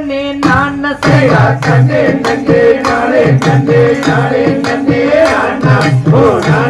கண்ணே நான் நசையா? கண்ணே நன்றே நாளே நன்றே நாளே நன்றே அண்ணா. ஓ நான்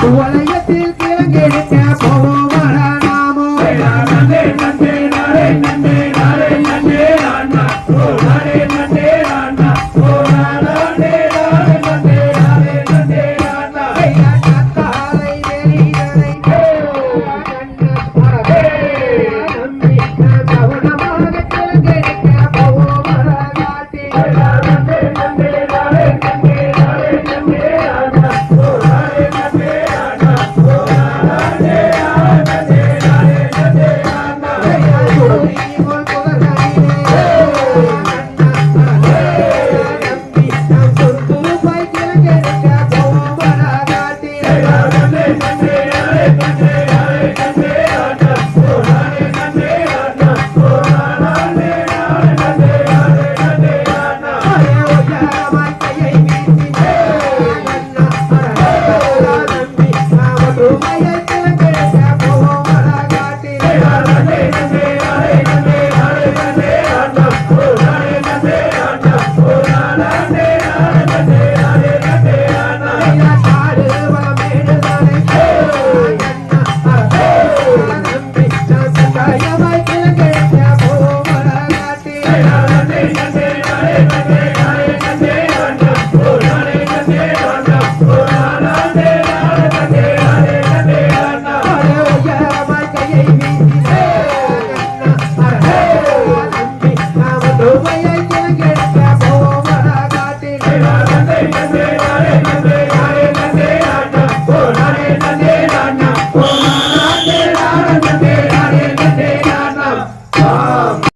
பூவலையத்தில்